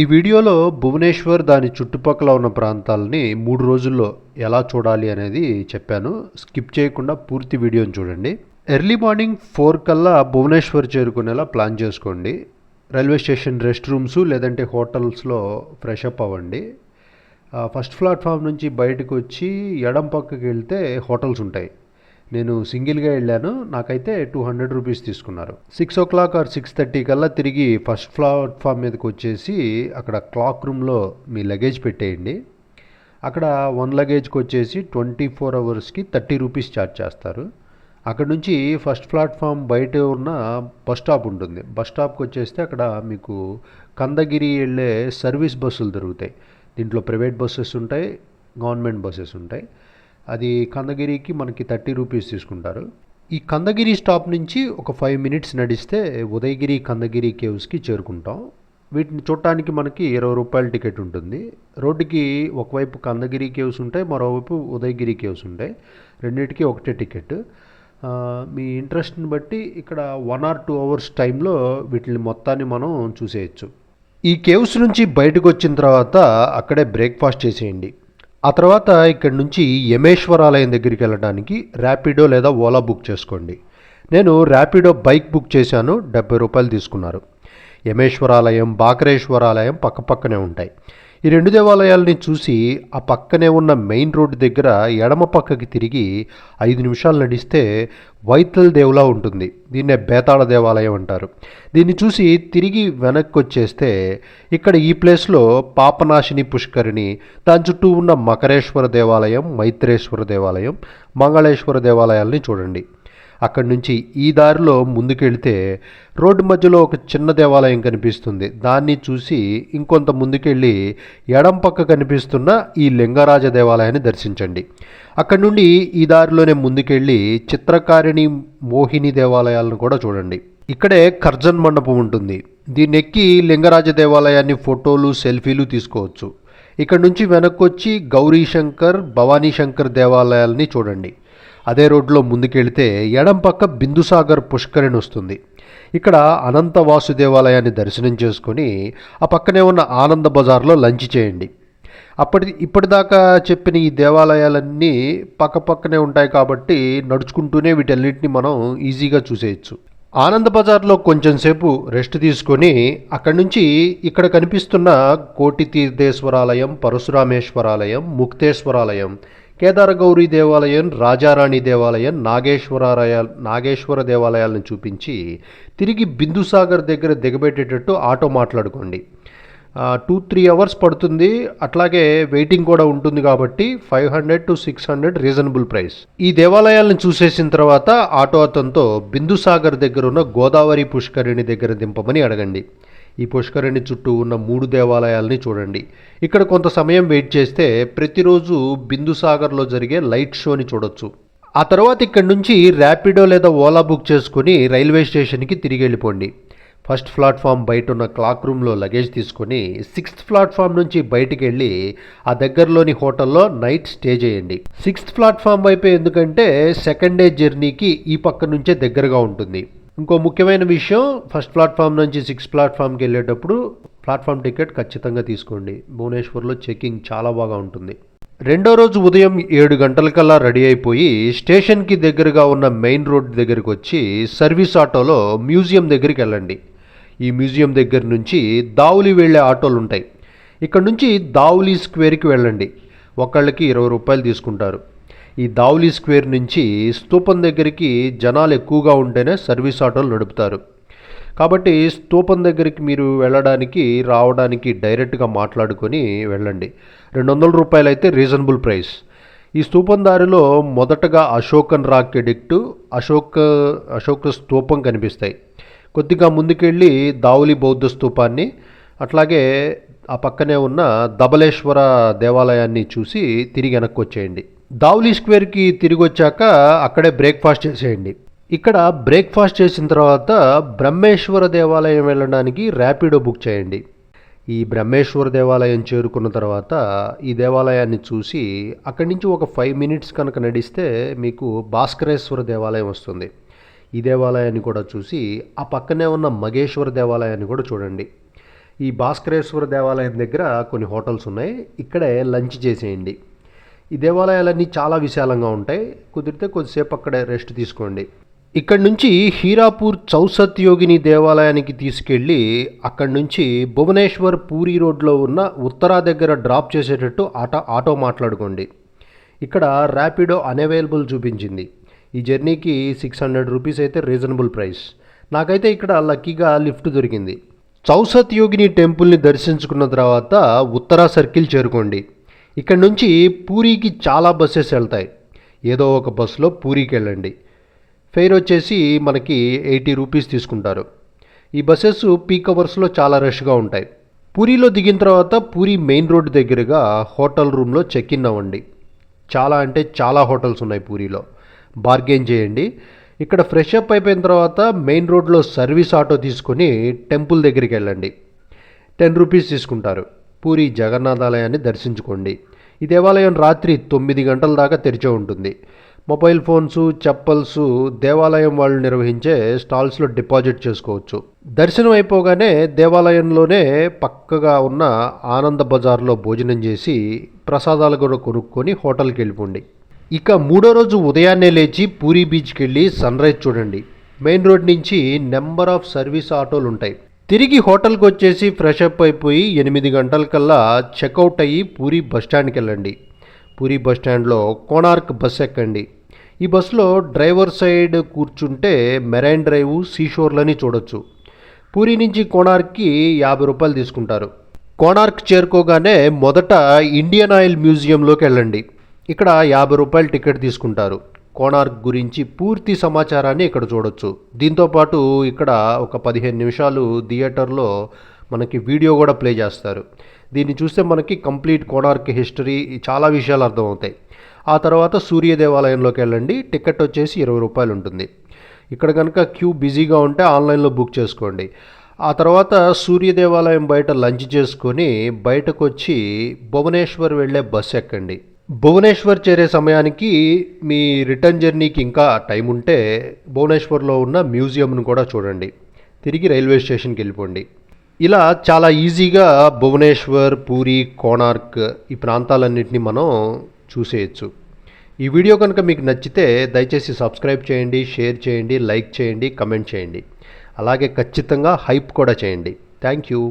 ఈ వీడియోలో భువనేశ్వర్ దాని చుట్టుపక్కల ఉన్న ప్రాంతాలని మూడు రోజుల్లో ఎలా చూడాలి అనేది చెప్పాను. స్కిప్ చేయకుండా పూర్తి వీడియోని చూడండి. ఎర్లీ మార్నింగ్ ఫోర్ కల్లా భువనేశ్వర్ చేరుకునేలా ప్లాన్ చేసుకోండి. రైల్వే స్టేషన్ రెస్ట్ రూమ్స్ లేదంటే హోటల్స్లో ఫ్రెష్ అప్ అవ్వండి. ఫస్ట్ ప్లాట్ఫామ్ నుంచి బయటకు వచ్చి ఎడం పక్కకి వెళ్తే హోటల్స్ ఉంటాయి. నేను సింగిల్గా వెళ్ళాను. నాకైతే టూ హండ్రెడ్ రూపీస్ తీసుకున్నారు. Six o'clock or six thirty కల్లా తిరిగి ఫస్ట్ ప్లాట్ఫామ్ మీదకి వచ్చేసి అక్కడ క్లాక్ రూమ్లో మీ లగేజ్ పెట్టేయండి. అక్కడ వన్ లగేజ్కి వచ్చేసి ట్వంటీ ఫోర్ అవర్స్కి థర్టీ రూపీస్ ఛార్జ్ చేస్తారు. అక్కడ నుంచి ఫస్ట్ ప్లాట్ఫామ్ బయట ఉన్న బస్ స్టాప్ ఉంటుంది. బస్ స్టాప్కి వచ్చేస్తే అక్కడ మీకు కందగిరి వెళ్ళే సర్వీస్ బస్సులు దొరుకుతాయి. దీంట్లో ప్రైవేట్ బస్సెస్ ఉంటాయి గవర్నమెంట్ బస్సెస్ ఉంటాయి. అది కందగిరికి మనకి థర్టీ రూపీస్ తీసుకుంటారు. ఈ కందగిరి స్టాప్ నుంచి ఒక ఫైవ్ మినిట్స్ నడిస్తే ఉదయగిరి కందగిరి కేవ్స్కి చేరుకుంటాం. వీటిని చూడటానికి మనకి ఇరవై రూపాయల టికెట్ ఉంటుంది. రోడ్డుకి ఒకవైపు కందగిరి కేవ్స్ ఉంటాయి మరోవైపు ఉదయగిరి కేవ్స్ ఉంటాయి. రెండింటికి ఒకటే టికెట్. మీ ఇంట్రెస్ట్ని బట్టి ఇక్కడ వన్ ఆర్ టూ అవర్స్ టైంలో వీటిని మొత్తాన్ని మనం చూసేయచ్చు. ఈ కేవ్స్ నుంచి బయటకు వచ్చిన తర్వాత అక్కడే బ్రేక్ఫాస్ట్ చేసేయండి. ఆ తర్వాత ఇక్కడ నుంచి యమేశ్వరాలయం దగ్గరికి వెళ్ళడానికి ర్యాపిడో లేదా ఓలా బుక్ చేసుకోండి. నేను ర్యాపిడో బైక్ బుక్ చేశాను డెబ్బై రూపాయలు తీసుకున్నారు. యమేశ్వరాలయం బాకరేశ్వరాలయం పక్కపక్కనే ఉంటాయి. ఈ రెండు దేవాలయాల్ని చూసి ఆ పక్కనే ఉన్న మెయిన్ రోడ్డు దగ్గర ఎడమ పక్కకి తిరిగి ఐదు నిమిషాలు నడిస్తే వైతల్ దేవులా ఉంటుంది. దీన్నే బేతాళ దేవాలయం అంటారు. దీన్ని చూసి తిరిగి వెనక్కి వచ్చేస్తే ఇక్కడ ఈ ప్లేస్లో పాపనాశిని పుష్కరిణి దాని చుట్టూ ఉన్న మకరేశ్వర దేవాలయం మైత్రేశ్వర దేవాలయం మంగళేశ్వర దేవాలయాల్ని చూడండి. అక్కడి నుంచి ఈ దారిలో ముందుకెళ్తే రోడ్డు మధ్యలో ఒక చిన్న దేవాలయం కనిపిస్తుంది. దాన్ని చూసి ఇంకొంత ముందుకెళ్ళి ఎడం పక్క కనిపిస్తున్న ఈ లింగరాజ దేవాలయాన్ని దర్శించండి. అక్కడి నుండి ఈ దారిలోనే ముందుకెళ్ళి చిత్రకారిణి మోహిని దేవాలయాలను కూడా చూడండి. ఇక్కడే కర్జన్ మండపం ఉంటుంది. దీన్ని ఎక్కి లింగరాజ దేవాలయాన్ని ఫోటోలు సెల్ఫీలు తీసుకోవచ్చు. ఇక్కడ నుంచి వెనక్కొచ్చి గౌరీ శంకర్ భవానీ శంకర్ దేవాలయాల్ని చూడండి. అదే రోడ్లో ముందుకెళ్తే ఎడం పక్క బిందుసాగర్ పుష్కరిణి వస్తుంది. ఇక్కడ అనంత వాసు దేవాలయాన్ని దర్శనం చేసుకొని ఆ పక్కనే ఉన్న ఆనంద బజార్లో లంచ్ చేయండి. అప్పటి ఇప్పటిదాకా చెప్పిన ఈ దేవాలయాలన్నీ పక్క పక్కనే ఉంటాయి కాబట్టి నడుచుకుంటూనే వీటన్నిటిని మనం ఈజీగా చూసేయచ్చు. ఆనంద బజార్లో కొంచెం సేపు రెస్ట్ తీసుకొని అక్కడి నుంచి ఇక్కడ కనిపిస్తున్న కోటి తీర్థేశ్వరాలయం పరశురామేశ్వరాలయం ముక్తేశ్వరాలయం కేదారగౌరీ దేవాలయం రాజారాణి దేవాలయం నాగేశ్వరాలయ నాగేశ్వర దేవాలయాలను చూపించి తిరిగి బిందుసాగర్ దగ్గర దిగబెట్టేటట్టు ఆటో మాట్లాడుకోండి. టూ త్రీ అవర్స్ పడుతుంది. అట్లాగే వెయిటింగ్ కూడా ఉంటుంది కాబట్టి five hundred to six hundred reasonable price ఈ దేవాలయాలను చూసేసిన తర్వాత ఆటో అతనితో బిందుసాగర్ దగ్గర ఉన్న గోదావరి పుష్కరిణి దగ్గర దింపమని అడగండి. ఈ పుష్కరిణి చుట్టూ ఉన్న మూడు దేవాలయాల్ని చూడండి. ఇక్కడ కొంత సమయం వెయిట్ చేస్తే ప్రతిరోజు బిందుసాగర్లో జరిగే లైట్ షోని చూడొచ్చు. ఆ తర్వాత ఇక్కడ నుంచి ర్యాపిడో లేదా ఓలా బుక్ చేసుకుని రైల్వే స్టేషన్కి తిరిగి వెళ్ళిపోండి. ఫస్ట్ ప్లాట్ఫామ్ బయట ఉన్న క్లాక్ రూమ్లో లగేజ్ తీసుకొని సిక్స్త్ ప్లాట్ఫామ్ నుంచి బయటికి వెళ్ళి ఆ దగ్గరలోని హోటల్లో నైట్ స్టే చేయండి. సిక్స్త్ ప్లాట్ఫామ్ వైపే ఎందుకంటే సెకండ్ డే జర్నీకి ఈ పక్క నుంచే దగ్గరగా ఉంటుంది. ఇంకో ముఖ్యమైన విషయం ఫస్ట్ ప్లాట్ఫామ్ నుంచి సిక్స్ ప్లాట్ఫామ్కి వెళ్ళేటప్పుడు ప్లాట్ఫామ్ టికెట్ ఖచ్చితంగా తీసుకోండి. భువనేశ్వర్లో చెకింగ్ చాలా బాగా ఉంటుంది. రెండో రోజు ఉదయం ఏడు గంటలకల్లా రెడీ అయిపోయి స్టేషన్కి దగ్గరగా ఉన్న మెయిన్ రోడ్ దగ్గరికి వచ్చి సర్వీస్ ఆటోలో మ్యూజియం దగ్గరికి వెళ్ళండి. ఈ మ్యూజియం దగ్గర నుంచి దావులి వెళ్ళే ఆటోలు ఉంటాయి. ఇక్కడ నుంచి దావులి స్క్వేర్కి వెళ్ళండి. ఒకళ్ళకి ఇరవై రూపాయలు తీసుకుంటారు. ఈ దావులి స్క్వేర్ నుంచి స్తూపం దగ్గరికి జనాలు ఎక్కువగా ఉంటేనే సర్వీస్ ఆటోలు నడుపుతారు. కాబట్టి స్తూపం దగ్గరికి మీరు వెళ్ళడానికి రావడానికి డైరెక్ట్గా మాట్లాడుకొని వెళ్ళండి. రెండు వందల రూపాయలు అయితే రీజనబుల్ ప్రైస్. ఈ స్తూపం దారిలో మొదటగా అశోకన్ రాక్ ఎడిక్ట్ అశోక అశోక స్తూపం కనిపిస్తాయి. కొద్దిగా ముందుకెళ్ళి దావులి బౌద్ధ స్తూపాన్ని అట్లాగే ఆ పక్కనే ఉన్న దబలేశ్వర దేవాలయాన్ని చూసి తిరిగి వెనక్కి వచ్చేయండి. దావులి స్క్వేర్కి తిరిగి వచ్చాక అక్కడే బ్రేక్ఫాస్ట్ చేసేయండి. ఇక్కడ బ్రేక్ఫాస్ట్ చేసిన తర్వాత బ్రహ్మేశ్వర దేవాలయం వెళ్ళడానికి ర్యాపిడో బుక్ చేయండి. ఈ బ్రహ్మేశ్వర దేవాలయం చేరుకున్న తర్వాత ఈ దేవాలయాన్ని చూసి అక్కడి నుంచి ఒక ఫైవ్ మినిట్స్ కనుక నడిస్తే మీకు భాస్కరేశ్వర దేవాలయం వస్తుంది. ఈ దేవాలయాన్ని కూడా చూసి ఆ పక్కనే ఉన్న మగేశ్వర దేవాలయాన్ని కూడా చూడండి. ఈ భాస్కరేశ్వర దేవాలయం దగ్గర కొన్ని హోటల్స్ ఉన్నాయి. ఇక్కడే లంచ్ చేసేయండి. ఈ దేవాలయాలన్నీ చాలా విశాలంగా ఉంటాయి. కుదిరితే కొద్దిసేపు అక్కడే రెస్ట్ తీసుకోండి. ఇక్కడ నుంచి హీరాపూర్ చౌసత్ యోగిని దేవాలయానికి తీసుకెళ్ళి అక్కడి నుంచి భువనేశ్వర్ పూరి రోడ్లో ఉన్న ఉత్తరా దగ్గర డ్రాప్ చేసేటట్టు ఆటో ఆటో మాట్లాడుకోండి. ఇక్కడ ర్యాపిడో అనవైలబుల్ చూపించింది. ఈ జర్నీకి సిక్స్ హండ్రెడ్ రూపీస్ అయితే రీజనబుల్ ప్రైస్. నాకైతే ఇక్కడ లక్కీగా లిఫ్ట్ దొరికింది. చౌసత్ యోగిని టెంపుల్ని దర్శించుకున్న తర్వాత ఉత్తరా సర్కిల్ చేరుకోండి. ఇక్కడ నుంచి పూరికి చాలా బస్సెస్ వెళ్తాయి. ఏదో ఒక బస్సులో పూరికి వెళ్ళండి. ఫెయిర్ వచ్చేసి మనకి ఎయిటీ రూపీస్ తీసుకుంటారు. ఈ బస్సెస్ పీక్ అవర్స్లో చాలా రష్గా ఉంటాయి. పూరిలో దిగిన తర్వాత పూరి మెయిన్ రోడ్ దగ్గరగా హోటల్ రూమ్లో చెక్ ఇన్ అవ్వండి. చాలా అంటే చాలా హోటల్స్ ఉన్నాయి పూరిలో. బార్గెన్ చేయండి. ఇక్కడ ఫ్రెష్ అప్ అయిపోయిన తర్వాత మెయిన్ రోడ్లో సర్వీస్ ఆటో తీసుకొని టెంపుల్ దగ్గరికి వెళ్ళండి. టెన్ రూపీస్ తీసుకుంటారు. పూరి జగన్నాథాలయాన్ని దర్శించుకోండి. ఈ దేవాలయం రాత్రి తొమ్మిది గంటల దాకా తెరిచే ఉంటుంది. మొబైల్ ఫోన్స్ చెప్పల్స్ దేవాలయం వాళ్ళు నిర్వహించే స్టాల్స్లో డిపాజిట్ చేసుకోవచ్చు. దర్శనం అయిపోగానే దేవాలయంలోనే పక్కగా ఉన్న ఆనంద బజార్లో భోజనం చేసి ప్రసాదాలు కూడా కొనుక్కొని హోటల్కి వెళ్ళిపోండి. ఇక మూడో రోజు ఉదయాన్నే లేచి పూరి బీచ్కి వెళ్ళి సన్ రైజ్ చూడండి. మెయిన్ రోడ్ నుంచి నెంబర్ ఆఫ్ సర్వీస్ ఆటోలు ఉంటాయి. తిరిగి హోటల్కి వచ్చేసి ఫ్రెష్ అప్ అయిపోయి ఎనిమిది గంటలకల్లా చెక్అవుట్ అయ్యి పూరి బస్ స్టాండ్కి వెళ్ళండి. పూరి బస్ స్టాండ్లో కోణార్క్ బస్ ఎక్కండి. ఈ బస్సులో డ్రైవర్ సైడ్ కూర్చుంటే మెరైన్ డ్రైవ్ సీషోర్లని చూడొచ్చు. పూరి నుంచి కోణార్క్కి యాభై రూపాయలు తీసుకుంటారు. కోణార్క్ చేరుకోగానే మొదట ఇండియన్ ఆయిల్ మ్యూజియంలోకి వెళ్ళండి. ఇక్కడ యాభై రూపాయలు టికెట్ తీసుకుంటారు. కోణార్క్ గురించి పూర్తి సమాచారాన్ని ఇక్కడ చూడొచ్చు. దీంతోపాటు ఇక్కడ ఒక పదిహేను నిమిషాలు థియేటర్లో మనకి వీడియో కూడా ప్లే చేస్తారు. దీన్ని చూస్తే మనకి కంప్లీట్ కోణార్క్ హిస్టరీ చాలా విషయాలు అర్థమవుతాయి. ఆ తర్వాత సూర్య దేవాలయంలోకి వెళ్ళండి. టికెట్ వచ్చేసి ఇరవై రూపాయలు ఉంటుంది. ఇక్కడ కనుక క్యూ బిజీగా ఉంటే ఆన్లైన్లో బుక్ చేసుకోండి. ఆ తర్వాత సూర్య దేవాలయం బయట లంచ్ చేసుకొని బయటకు వచ్చి భువనేశ్వర్ వెళ్ళే బస్సు ఎక్కండి. భువనేశ్వర్ చేరే సమయానికి మీ రిటర్న్ జర్నీకి ఇంకా టైం ఉంటే భువనేశ్వర్లో ఉన్న మ్యూజియంను కూడా చూడండి. తిరిగి రైల్వే స్టేషన్కి వెళ్ళిపోండి. ఇలా చాలా ఈజీగా భువనేశ్వర్ పూరి కోణార్క్ ఈ ప్రాంతాలన్నింటినీ మనం చూసేయచ్చు. ఈ వీడియో కనుక మీకు నచ్చితే దయచేసి సబ్స్క్రైబ్ చేయండి షేర్ చేయండి లైక్ చేయండి కమెంట్ చేయండి. అలాగే ఖచ్చితంగా హైప్ కూడా చేయండి. Thank you.